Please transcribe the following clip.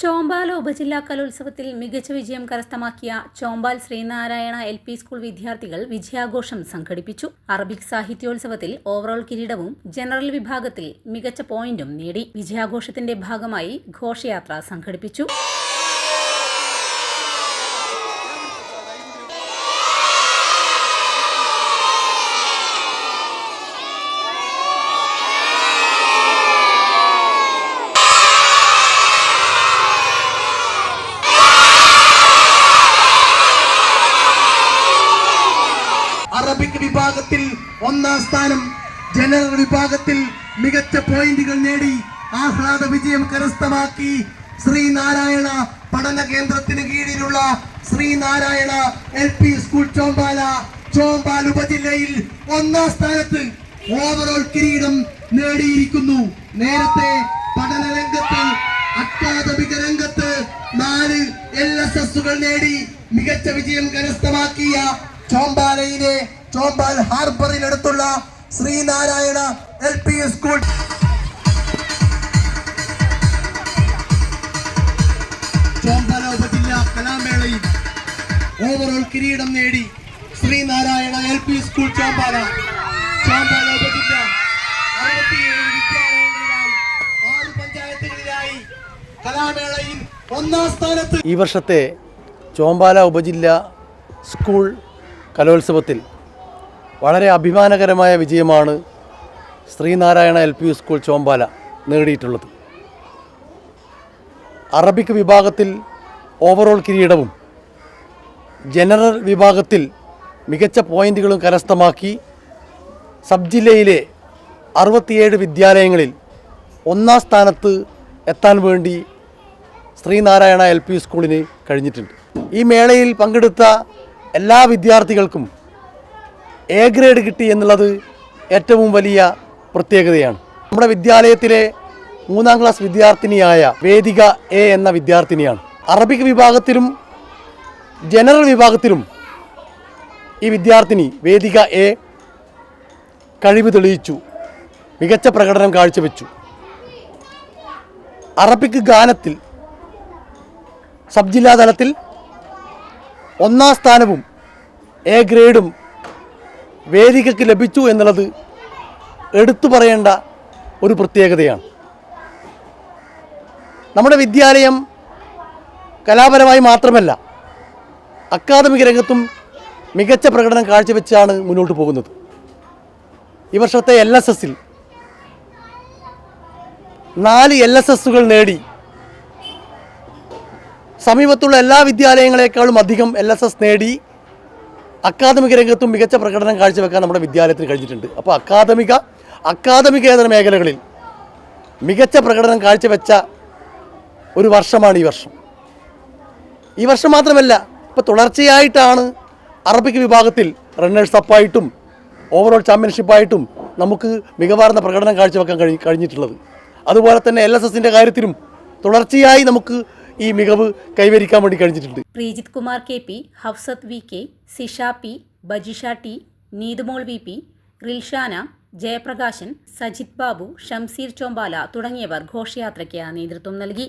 ചോമ്പാല ഉപജില്ലാ കലോത്സവത്തിൽ മികച്ച വിജയം കരസ്ഥമാക്കിയ Chombal Sreenarayana L P school വിദ്യാർത്ഥികൾ വിജയാഘോഷം സംഘടിപ്പിച്ചു. അറബിക് സാഹിത്യോത്സവത്തിൽ ഓവറോൾ കിരീടവും ജനറൽ വിഭാഗത്തിൽ മികച്ച പോയിന്റും നേടി. വിജയാഘോഷത്തിന്റെ ഭാഗമായി ഘോഷയാത്ര സംഘടിപ്പിച്ചു. അറബിക് വിഭാഗത്തിൽ ഒന്നാം സ്ഥാനം ജനറൽ വിഭാഗത്തിൽ മികച്ച പോയിന്റുകൾ നേടി ആഹ്ലാദ വിജയം കരസ്ഥമാക്കി ശ്രീനാരായണ പഠന കേന്ദ്രത്തിന് കീഴിലുള്ള Sreenarayana L P school Chombala Chombal ഉപജില്ലയിൽ ഒന്നാം സ്ഥാനത്ത് ഓവറോൾ കിരീടം നേടിയിരിക്കുന്നു. നേരത്തെ പഠന രംഗത്ത് അക്കാദമിക രംഗത്ത് നാല് എൽ എസ് എസുകൾ നേടി മികച്ച വിജയം കരസ്ഥമാക്കിയ ചോമ്പാലയിലെ Chombal ഹാർബറിനടുത്തുള്ള Sreenarayana L P school. Chombala ഉപജില്ല കലാമേളയിൽ ഓവറോൾ കിരീടം നേടി Sreenarayana L P school Chombala Chombala ഉപജില്ല അറുപത്തിയേഴ് വിദ്യാലയങ്ങളിലായി ആറ് പഞ്ചായത്തുകളിലായി കലാമേളയിൽ ഒന്നാം സ്ഥാനത്ത് ഈ വർഷത്തെ ചോമ്പാല ഉപജില്ല സ്കൂൾ കലോത്സവത്തിൽ വളരെ അഭിമാനകരമായ വിജയമാണ് Sreenarayana L P U school Chombala നേടിയിട്ടുള്ളത്. അറബിക് വിഭാഗത്തിൽ ഓവറോൾ കിരീടവും ജനറൽ വിഭാഗത്തിൽ മികച്ച പോയിന്റുകളും കരസ്ഥമാക്കി സബ് ജില്ലയിലെ അറുപത്തിയേഴ് വിദ്യാലയങ്ങളിൽ ഒന്നാം സ്ഥാനത്ത് എത്താൻ വേണ്ടി ശ്രീനാരായണ എൽ പി സ്കൂളിന് കഴിഞ്ഞിട്ടുണ്ട്. ഈ മേളയിൽ പങ്കെടുത്ത എല്ലാ വിദ്യാർത്ഥികൾക്കും എ ഗ്രേഡ് കിട്ടി എന്നുള്ളത് ഏറ്റവും വലിയ പ്രത്യേകതയാണ്. നമ്മുടെ വിദ്യാലയത്തിലെ മൂന്നാം ക്ലാസ് വിദ്യാർത്ഥിനിയായ വേദിക എ എന്ന വിദ്യാർത്ഥിനിയാണ്. അറബിക് വിഭാഗത്തിലും ജനറൽ വിഭാഗത്തിലും ഈ വിദ്യാർത്ഥിനി വേദിക എ കഴിവ് തെളിയിച്ചു മികച്ച പ്രകടനം കാഴ്ചവെച്ചു. അറബിക് ഗാനത്തിൽ സബ് ജില്ലാ തലത്തിൽ ഒന്നാം സ്ഥാനവും എ ഗ്രേഡും വേദികയ്ക്ക് ലഭിച്ചു എന്നുള്ളത് എടുത്തു പറയേണ്ട ഒരു പ്രത്യേകതയാണ്. നമ്മുടെ വിദ്യാലയം കലാപരമായി മാത്രമല്ല അക്കാദമിക രംഗത്തും മികച്ച പ്രകടനം കാഴ്ചവെച്ചാണ് മുന്നോട്ട് പോകുന്നത്. ഈ വർഷത്തെ എൽ എസ് എസിൽ നാല് എൽ എസ് എസുകൾ നേടി. സമീപത്തുള്ള എല്ലാ വിദ്യാലയങ്ങളെക്കാളും അധികം എൽ എസ് എസ് നേടി. അക്കാദമിക രംഗത്തും മികച്ച പ്രകടനം കാഴ്ചവെക്കാൻ നമ്മുടെ വിദ്യാലയത്തിന് കഴിഞ്ഞിട്ടുണ്ട്. അപ്പോൾ അക്കാദമിക അക്കാദമികേതര മേഖലകളിൽ മികച്ച പ്രകടനം കാഴ്ചവെച്ച ഒരു വർഷമാണ് ഈ വർഷം. ഈ വർഷം മാത്രമല്ല ഇപ്പോൾ തുടർച്ചയായിട്ടാണ് അറബിക് വിഭാഗത്തിൽ റണ്ണേഴ്സ് അപ്പായിട്ടും ഓവറോൾ ചാമ്പ്യൻഷിപ്പായിട്ടും നമുക്ക് മികവാർന്ന പ്രകടനം കാഴ്ചവെക്കാൻ കഴി കഴിഞ്ഞിട്ടുള്ളത്. അതുപോലെ തന്നെ എൽ എസ് എസിന്റെ കാര്യത്തിലും തുടർച്ചയായി നമുക്ക് ഈ മികവ് കൈവരിക്കാൻ വേണ്ടി കഴിഞ്ഞിട്ടുണ്ട്. Preejith Kumar K P Hafsath V K Sisha P Bajisha T Neethumol V P Rilshana Jayaprakashan Sajith Babu Shamseer Chombala തുടങ്ങിയവർ ഘോഷയാത്രയ്ക്ക് നേതൃത്വം നൽകി.